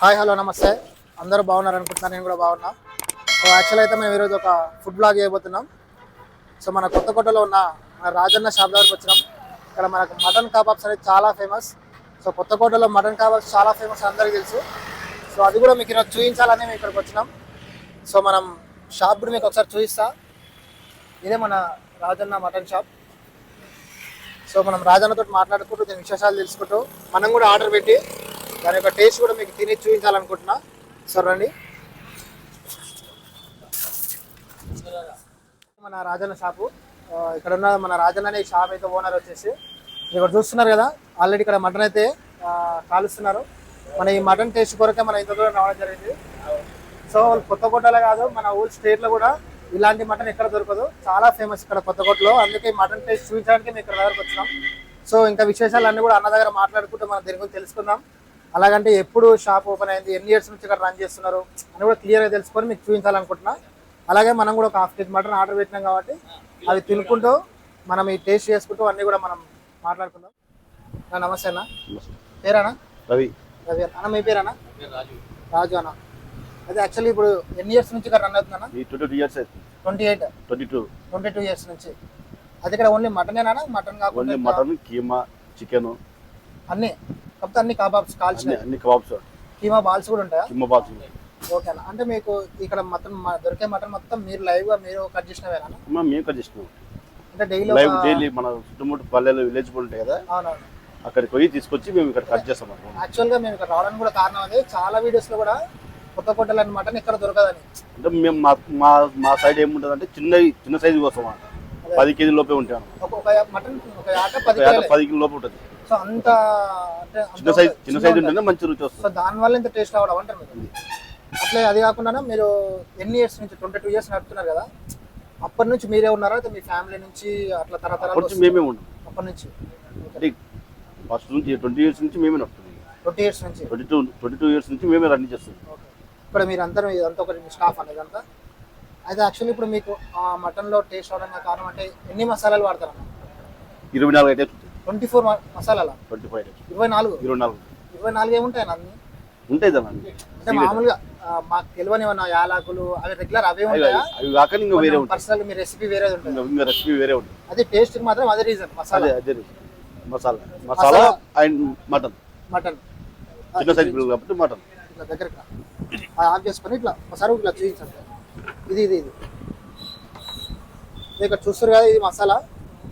Hi hello నమస్తే. అందరూ బాగున్నారు అనుకుంటున్నాను నేను కూడా బాగున్నా. సో యాక్చువల్ అయితే మేము ఈరోజు ఒక ఫుడ్ బ్లాగ్ చేయబోతున్నాం. సో మన కొత్తకోటలో ఉన్న మన రాజన్న షాప్ దగ్గరకు వచ్చినాం. ఇక్కడ మనకు మటన్ కబాబ్స్ అనేది చాలా ఫేమస్ సో కొత్తకోటలో మటన్ కబాబ్స్ చాలా ఫేమస్ అందరికీ తెలుసు. సో అది కూడా మీకు ఈరోజు చూపించాలని మేము ఇక్కడికి వచ్చినాం. సో మనం షాప్ కూడా మీకు ఒకసారి చూపిస్తా. ఇదే మన రాజన్న మటన్ షాప్ సో మనం రాజన్నతో మాట్లాడుకుంటూ దీని విశేషాలు తెలుసుకుంటూ మనం కూడా ఆర్డర్ పెట్టి దాని యొక్క టేస్ట్ కూడా మీకు తిని చూపించాలనుకుంటున్నా. సో రండి. మన రాజన్న షాపు ఇక్కడ ఉన్న మన రాజన్న అనే షాప్ అయితే ఓనర్ వచ్చేసి మీరు ఇక్కడ చూస్తున్నారు కదా ఆల్రెడీ ఇక్కడ మటన్ అయితే కాలుస్తున్నారు. మన ఈ మటన్ టేస్ట్ కొరకే మన ఇంత దూరం రావడం జరిగింది. సో కొత్తకోటలో కాదు మన ఊరు స్టేట్లో కూడా ఇలాంటి మటన్ ఎక్కడ దొరకదు. చాలా ఫేమస్ ఇక్కడ కొత్తకోటలో అందుకే మటన్ టేస్ట్ చూపించడానికి మేము ఇక్కడ దగ్గరకు వచ్చినాం. సో ఇంకా విశేషాలు కూడా అన్న దగ్గర మాట్లాడుకుంటూ మనం దీని గురించి తెలుసుకుందాం. అలాగంటే ఎప్పుడు షాప్ ఓపెన్ అయింది ఎన్ని ఇయర్స్ నుంచి ఇక్కడ రన్ చేస్తున్నారు అని కూడా క్లియర్గా తెలుసుకొని మీకు చూపించాలనుకుంటున్నా. అలాగే మనం కూడా ఒక హాఫ్ కేజీ మటన్ ఆర్డర్ పెట్టినాం కాబట్టి అవి తినుకుంటూ మనం ఈ టేస్ట్ చేసుకుంటూ అన్ని కూడా మనం మాట్లాడుకుందాం. నమస్తే అన్న. పేరానా రవి. రవి అన్న. మీ పేరానా రాజు అన్న. అదే యాక్చువల్లీ ఇప్పుడు ఎన్ని ఇయర్స్ నుంచి ఇక్కడ రన్ అవుతుందన్న twenty years twenty eight twenty two twenty two years నుంచి. అది ఇక్కడ ఓన్లీ మటనేనా మటన్ కాకుండా మటన్ కీమా చికెన్ అన్ని? కాకపోతే అన్ని కబాబ్స్ కాల్చినాయి. అన్ని కబాబ్స్. కీమా బాల్స్ కూడా ఉంటాయా? కీమా బాక్స్ ఓకే అన్న. అంటే మీకు ఇక్కడ మటన్ మ- దొరికే మటన్ మొత్తం మీరు లైవ్గా మీరు కట్ చేసినవేనా? మేము కట్ చేస్తున్నాం అంటే డైలీ లైవ్ డైలీ మన చుట్టుముట్టు పల్లెలు విలేజ్ ఉంటాయి కదా. అవునవును. అక్కడికి పోయి తీసుకొచ్చి మేము ఇక్కడ కట్ చేస్తాం. యాక్చువల్గా మేము ఇక్కడ రావడానికి కూడా కారణం అదే. చాలా వీడియోస్లో కూడా కొత్త కొట్టలని మటన్ ఇక్కడ దొరకదని. అంటే మేము మా మా మా సైడ్ ఏముంటుంది అంటే చిన్న చిన్న సైజు కోసం. పది కేజీ లోపే ఒక మటన్ పది కిలో లోపు ఉంటుంది. సో అంత అంటే చిన్న సైజ్ చిన్న చిన్నగా సైజు ఉంటుంది. మంచి రుచి వస్తుంది. దాని వల్ల ఇంత టేస్ట్ రావడం అంటారు మీరు? అట్లే అది కాకుండా మీరు ఎన్ని ఇయర్స్ నుంచి ట్వంటీ టూ ఇయర్స్ నడుపుతున్నారు కదా అప్పటి నుంచి మీరే ఉన్నారా? అయితే మీ ఫ్యామిలీ నుంచి అట్లా తరతరాలు నుంచి మేమే ఉన్నాం. అప్పటి నుంచి? ఫస్ట్ నుంచి ట్వంటీ ఇయర్స్ నుంచి మేమే నడుపుతుంది ట్వంటీ ఇయర్స్ నుంచి? Twenty two twenty two years నుంచి మేమే రన్ చేస్తుంది ఇక్కడ మీరు అందరూ ఇదంతా ఒక స్టాఫ్ అనేది అంతా. అయితే యాక్చువల్లీ ఇప్పుడు మీకు ఆ మటన్లో టేస్ట్ అవడానికి కారణం అంటే ఎన్ని మసాలాలు వాడతారన్న ఇరవై నాలుగు అయితే ట్వంటీ ఫోర్ మసాలాల? ట్వంటీ ఫైవ్ ఇరవై నాలుగు? ఇరవై నాలుగు. ఇరవై నాలుగు ఏముంటాయి అన్ని? ఉంటాయి దాన్ని అంటే మామూలుగా మాకు తెలియని ఏమన్నా యాలకులు అవి రెగ్యులర్ అవే ఉంటాయా? అవి కాక ఇంకా వేరే ఉంటాయి. పర్సనల్ మీ రెసిపీ వేరేది ఉంటుంది ఇంకా- రెసిపీ వేరే ఉంటుంది అది టేస్ట్ మాత్రం అదే రీజన్ మసాలా. అదే అదే masala. Masala. And mutton. Mutton. చిన్న సైజ్ పిల్లలు కాబట్టి మటన్. ఇట్లా. అది ఆఫ్ చేసుకొని ఇట్లా ఒకసారి ఇట్లా చూపించండి ఇది ఇది ఇది. ఇక్కడ చూస్తారు కదా ఇది మసాలా.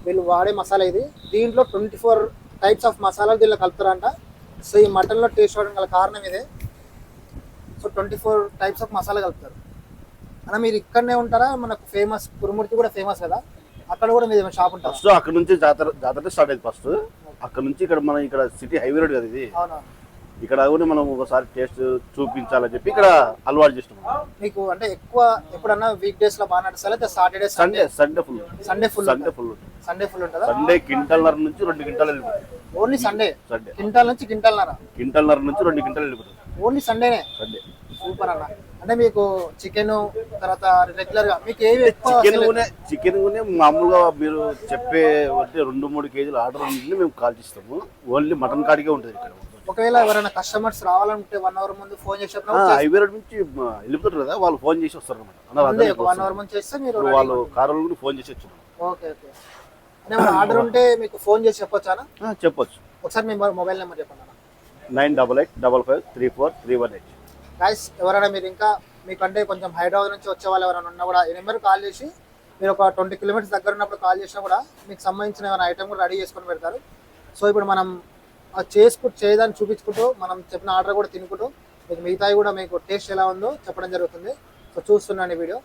వీళ్ళు వాడే మసాలా ఇది. దీంట్లో ట్వంటీ ఫోర్ టైప్స్ ఆఫ్ మసాలాలు దీనిలో కలుపుతారంట. సో ఈ మటన్లో టేస్ట్ అవడం గల కారణం ఇదే. So twenty four types of masala కలుపుతారు. అన్న మీరు ఇక్కడనే ఉంటారా? మనకు ఫేమస్ కురుమూర్తి కూడా ఫేమస్ కదా? అక్కడ కూడా మీద షాప్ ఉంటారు? ఫస్ట్ అక్కడ నుంచి జాతర జాతర స్టార్ట్ అయింది ఫస్ట్. అక్కడ నుంచి ఇక్కడ మన ఇక్కడ సిటీ హైవే రోడ్ కదా ఇది. అవునా ఇక్కడ కూడా మనం ఒకసారి టేస్ట్ చూపించాలని చెప్పి ఇక్కడ అలవాటు చేస్తున్నాం. మీకు అంటే ఎక్కువ ఎప్పుడన్నా వీక్ డేస్లో బాగా నడుస్తారు? అయితే Saturday Sunday Sunday full Sunday full Sunday full Sunday full ఉంటుందా. సండే క్వింటల్నర నుంచి రెండు క్వింటాలు వెళ్ళిపోతుంది. ఓన్లీ సండే సండే క్వింటాల్ నుంచి క్వింటాల్నర క్వింటల్నర నుంచి రెండు క్వింటాలు వెళ్ళిపోతుంది. ఓన్లీ సండేనే సండే సూపర్ అన్న. అంటే మీకు చికెన్ తర్వాత రెగ్యులర్గా మీకు ఏవి ఎక్కువ చికెన్ కూడా చికెన్ కూడా మామూలుగా మీరు చెప్పే రెండు మూడు కేజీలు ఆర్డర్ ఉంటుంది మేము కాల్ చేస్తాము. ఓన్లీ మటన్ కాడికే ఉంటుంది ఇక్కడ. ఒకవేళ ఎవరైనా కస్టమర్స్ రావాలంటే వన్ అవర్ ముందు ఫోన్ చేసినప్పుడు హైవే రోడ్ నుంచి వెళ్ళిపోతారు కదా వాళ్ళు ఫోన్ చేసి వస్తారు అనమాట వన్. అవర్ ముందు చేస్తే మీరు వాళ్ళు కారులో కూడా ఫోన్ చేసి వచ్చారు ఓకే ఓకే. ఆర్డర్ ఉంటే మీకు ఫోన్ చేసి చెప్పొచ్చానా? చెప్పొచ్చు. ఒకసారి మీ మొబైల్ నెంబర్ చెప్పండి nine double eight double five three four three one eight. Guys ఎవరైనా మీరు ఇంకా మీకంటే కొంచెం హైదరాబాద్ నుంచి వచ్చే వాళ్ళు ఎవరైనా ఉన్నా కూడా ఈ నెంబర్ కాల్ చేసి మీరు ఒక ట్వంటీ కిలోమీటర్స్ దగ్గర ఉన్నప్పుడు కాల్ చేసినా కూడా మీకు సంబంధించిన ఏమైనా ఐటమ్ కూడా రెడీ చేసుకొని పెడతారు. సో ఇప్పుడు మనం చేసుకుంటూ చేయదాన్ని చూపించుకుంటూ మనం చెప్పిన ఆర్డర్ కూడా తినుకుంటూ మీకు మిగతాయి కూడా మీకు టేస్ట్ ఎలా ఉందో చెప్పడం జరుగుతుంది. సో చూస్తున్నాను ఈ వీడియో.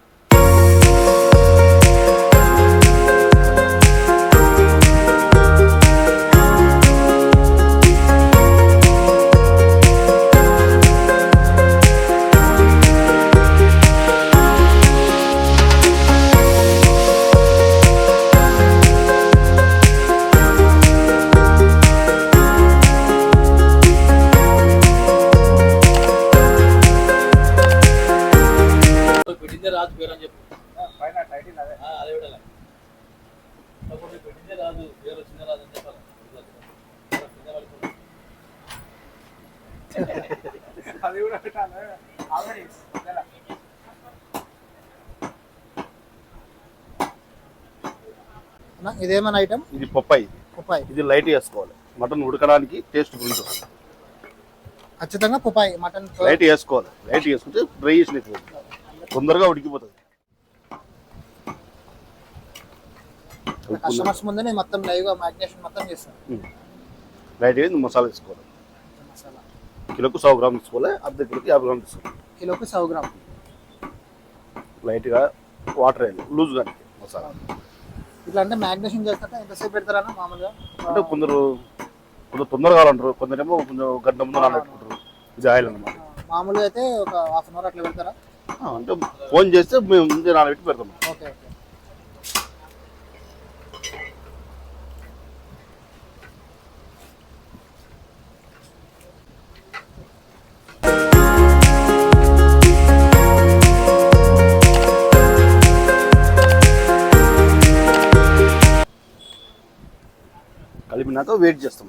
ఇదేమైనా ఐటమ్ ఇది పప్పాయి. పుప్పాయి. ఇది లైట్ వేసుకోవాలి. మటన్ ఉడకడానికి టేస్ట్ గురించి ఖచ్చితంగా పుప్పాయి మటన్ లైట్ వేసుకోవాలి. లైట్ వేసుకుంటే డ్రై చేసినట్టు తొందరగా ఉడికిపోతుంది. కస్టమర్స్ ముందే నేను మొత్తం లైవ్గా మ్యాగ్నేషన్ మొత్తం చేస్తాను. లైట్ వేసి మసాలా వేసుకోవాలి. మసాలా. కిలోకు సौ గ్రామ్ తీసుకోవాలి. అర్ధ కిలోకి యాభై గ్రామ్ తీసుకోవాలి. కిలోకి సౌ గ్రామ్ లైట్గా వాటర్ వేయాలి. లూజ్గా మసాలా. ఇట్లా అంటే మ్యాగ్నేషన్ చేస్తుంటే ఎంతసేపు పెడతారన్న మామూలుగా అంటే కొందరు కొందరు తొందరగా కావాలంటారు. కొందరేమో కొంచెం గంట ముందు నానబెట్టుకుంటారు. ఇది ఆయిల్ అన్నమాట. మామూలుగా అయితే ఒక హాఫ్ అన్ అవర్ అట్లా పెడతారా? అంటే ఫోన్ చేస్తే మేము ముందే నానబెట్టి పెడతాం. Okay okay. కలిపినాక వెయిట్ చేస్తాం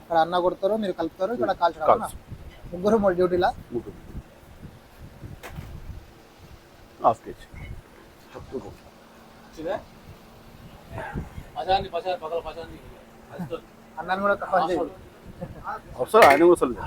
అక్కడ అన్న కొడతారు మీరు కలుపుతారు ఇక్కడ కాల్చడం కాల్చు. ముగ్గురు మూడు డ్యూటీలా? ముగ్గురు. హాఫ్ కేజీ అన్నాన్ని కూడా అవసరం ఆయన అవసరం లేదు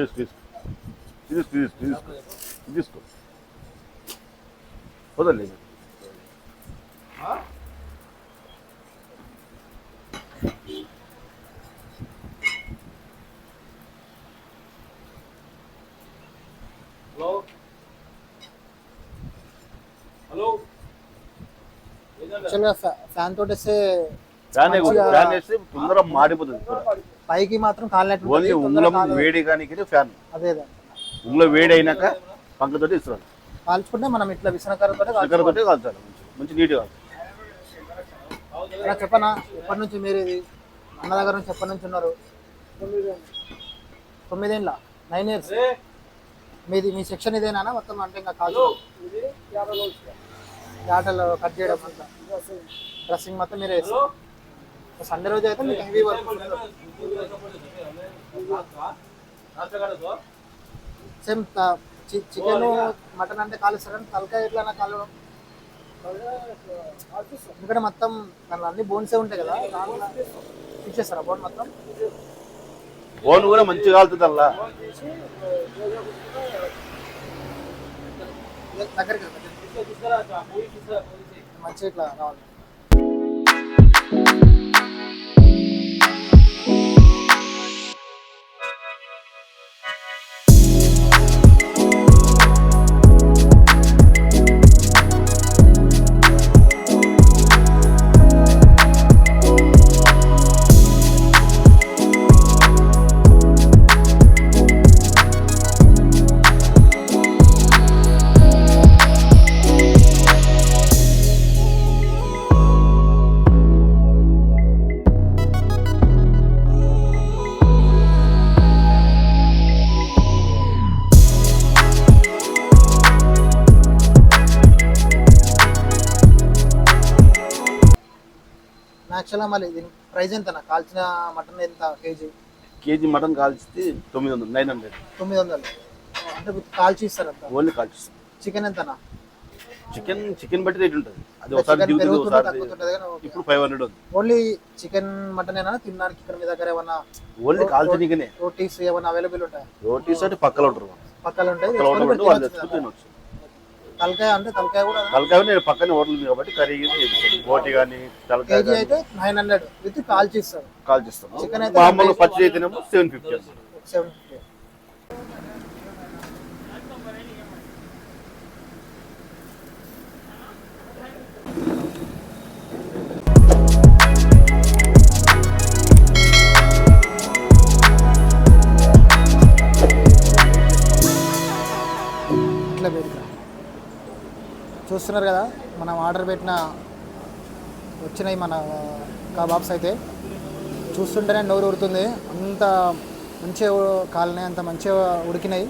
తీసుకో తీసుకో తీసుకో తీసుకో తీసుకో తీసుకో వదలేదు యాక్చువల్గా ఫ్యాన్ తోటి వస్తే ఫ్యాన్ మంచిగా- ఫ్యాన్ వేస్తే తొందరగా మాడిపోతుంది పైకి మాత్రం కాలినట్టు ఓన్లీ వేడి కానీ ఫ్యాన్. అదే ఉంగళం వేడి అయినాక పంకతోటి ఇస్తారు. కాల్చుకుంటే మనం ఇట్లా విసనకరతో చక్కెరతోటి కాల్చాలి మంచి మంచి నీట్గా ఇలా చెప్పనా? ఎప్పటి నుంచి మీరు ఇది అన్న దగ్గర నుంచి ఎప్పటి నుంచి ఉన్నారు? తొమ్మిదేళ్ళ నైన్ ఇయర్స్ మీది మీ సెక్షన్ ఇదేనా మొత్తం అంటే ఇంకా కాల్చు ఆటలు కట్ చేయడం అంతా. డ్రెస్సింగ్ మొత్తం మీరే సండే రోజు అయితే మీకు heavy work same chicken mutton అంటే కాలుస్తారని తలకాయ ఎట్లా కాలడం. ఎందుకంటే మొత్తం దానిలో అన్ని బోన్సే ఉంటాయి కదా ఇచ్చేస్తారా బోన్ మొత్తం? బోన్ కూడా మంచిగా కాలుతుంది అలా దగ్గరికి. మంచిగా ఇట్లా రావాలి. యాక్చువల్గా మళ్ళీ దీని ప్రైస్ ఎంత కాల్చిన మటన్ ఎంత కేజీ? కేజీ మటన్ కాల్చితే తొమ్మిది వందలు నైన్ హండ్రెడ్. తొమ్మిది వందలు. అంటే కాల్చి ఇస్తారంట ఓన్లీ కాల్చిస్తాం చికెన్ ఎంతనా చికెన్ చికెన్ బట్టి రేట్ ఉంటుంది. అది ఒకసారి చికెన్ దిగుతుంది ఒకసారి. ఇప్పుడు ఫైవ్ హండ్రెడ్ ఉంది. ఓన్లీ చికెన్ మటన్ ఏనా? తినడానికి ఇక్కడ మీ దగ్గర ఏమన్నా ఓన్లీ కాల్చనీకనే రోటీస్ ఏమన్నా అవైలబుల్ ఉంటాయి? రోటీస్ అంటే పక్కన ఉంటారు. పక్కన ఉంటాయి. తినొచ్చు. తలకాయ అంటే తలకాయ కూడా తలకాయ నేను పక్కనే హోటల్ ఉంది కాబట్టి కర్రీ బోటి కానీ తలకాయ కేజీ అయితే నైన్ హండ్రెడ్ విత్ కాల్చి ఇస్తారు కాల్చిస్తాం చికెన్ అయితే మామూలు పచ్చి అయితేనేమో సెవెన్ ఫిఫ్టీ సెవెన్ ఫిఫ్టీ. చూస్తున్నారు కదా మనం ఆర్డర్ పెట్టిన వచ్చినాయి మన కబాబ్స్ అయితే. చూస్తుంటేనే నోరు ఉడుతుంది అంత మంచిగా కాలినాయి అంత మంచిగా ఉడికినాయి.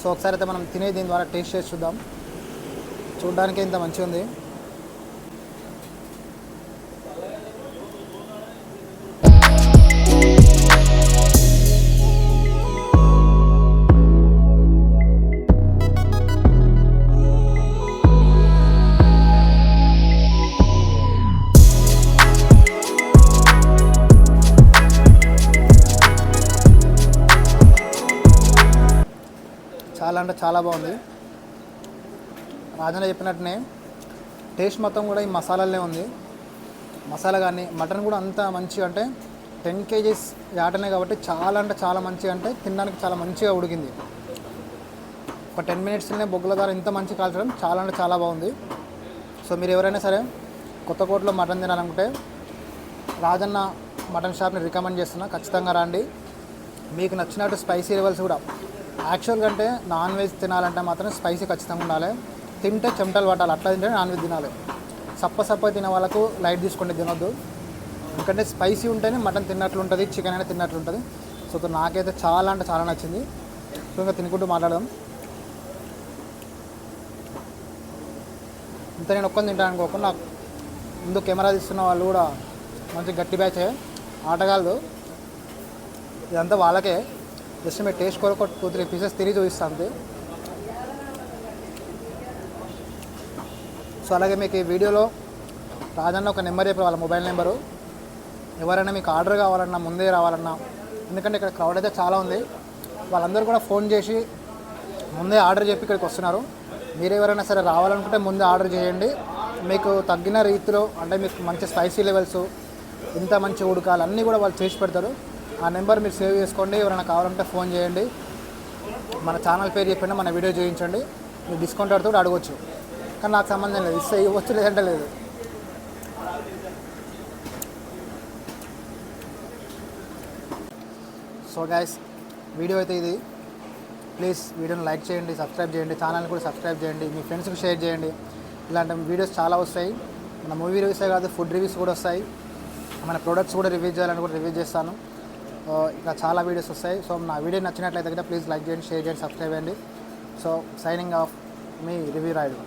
సో ఒకసారి అయితే మనం తినే దీని ద్వారా టేస్ట్ చేసి చూద్దాం. చూడడానికి ఇంత మంచిగా ఉంది చాలా అంటే చాలా బాగుంది. రాజన్న చెప్పినట్టునే టేస్ట్ మొత్తం కూడా ఈ మసాలాలనే ఉంది. మసాలా కానీ మటన్ కూడా అంత మంచిగా అంటే టెన్ కేజీస్ యాటనే కాబట్టి చాలా అంటే చాలా మంచిగా అంటే తినడానికి చాలా మంచిగా ఉడికింది. ఒక టెన్ మినిట్స్లోనే బొగ్గుల ద్వారా ఇంత మంచి కాల్చడం చాలా అంటే చాలా బాగుంది. సో మీరు ఎవరైనా సరే కొత్త కోట్లో మటన్ తినాలనుకుంటే రాజన్న మటన్ షాప్ని రికమెండ్ చేస్తున్నా. ఖచ్చితంగా రండి. మీకు నచ్చినట్టు స్పైసీ లెవెల్స్ కూడా యాక్చువల్ కంటే నాన్ వెజ్ తినాలంటే మాత్రం స్పైసీ ఖచ్చితంగా ఉండాలి. తింటే చెమటలు పట్టాలి. అట్లా తింటే నాన్ వెజ్ తినాలి. సప్ప సప్ప తినే వాళ్ళకు లైట్ తీసుకుంటే తినొద్దు. ఎందుకంటే స్పైసీ ఉంటేనే మటన్ తిన్నట్లు ఉంటుంది చికెన్ అయినా తిన్నట్లు ఉంటుంది. సో నాకైతే చాలా అంటే చాలా నచ్చింది. సో ఇంకా తినుకుంటూ మాట్లాడదాం. ఇంత నేను ఒక్కని తింటాను అనుకోకుండా ముందు కెమెరా తీస్తున్న వాళ్ళు కూడా మంచి గట్టి బ్యాచే. ఆటగాళ్ళు. ఇదంతా వాళ్ళకే. జస్ట్ మీరు టేస్ట్ కొరకు టూ త్రీ పీసెస్ తిరిగి చూపిస్తాను సో అలాగే మీకు ఈ వీడియోలో రాజన్న ఒక నెంబర్ చెప్పారు వాళ్ళ మొబైల్ నెంబరు. ఎవరైనా మీకు ఆర్డర్ కావాలన్నా ముందే రావాలన్నా ఎందుకంటే ఇక్కడ క్రౌడ్ అయితే చాలా ఉంది. వాళ్ళందరూ కూడా ఫోన్ చేసి ముందే ఆర్డర్ చెప్పి ఇక్కడికి వస్తున్నారు. మీరు ఎవరైనా సరే రావాలనుకుంటే ముందే ఆర్డర్ చేయండి. మీకు తగ్గిన రీతిలో అంటే మీకు మంచి స్పైసీ లెవెల్స్ ఇంత మంచి ఉడకాలు అన్నీ కూడా వాళ్ళు చేసి పెడతారు. ఆ నెంబర్ మీరు సేవ్ చేసుకోండి. ఎవరైనా కావాలంటే ఫోన్ చేయండి. మన ఛానల్ పేరు చెప్పినా మన వీడియో చూపించండి. మీరు డిస్కౌంట్ ఆడుతూ కూడా అడగొచ్చు. కానీ నాకు సంబంధం లేదు. ఇస్తే ఇవ్వచ్చు లేదంటే లేదు. సో గైస్ వీడియో అయితే ఇది. ప్లీజ్ వీడియోని లైక్ చేయండి సబ్స్క్రైబ్ చేయండి ఛానల్ని కూడా సబ్స్క్రైబ్ చేయండి మీ ఫ్రెండ్స్కి షేర్ చేయండి. ఇలాంటి వీడియోస్ చాలా వస్తాయి. మన మూవీ రివ్యూసే కాదు ఫుడ్ రివ్యూస్ కూడా వస్తాయి. మన ప్రొడక్ట్స్ కూడా రివ్యూ చేయాలని కూడా రివ్యూ చేస్తాను. ఆ, ఇంకా చాలా వీడియోస్ వస్తాయి. సో నా వీడియో నచ్చినట్లయితే కనుక ప్లీజ్ లైక్ చేయండి షేర్ చేయండి సబ్స్క్రైబ్ చేయండి. సో సైనింగ్ ఆఫ్ మీ రివ్యూ రాయడు.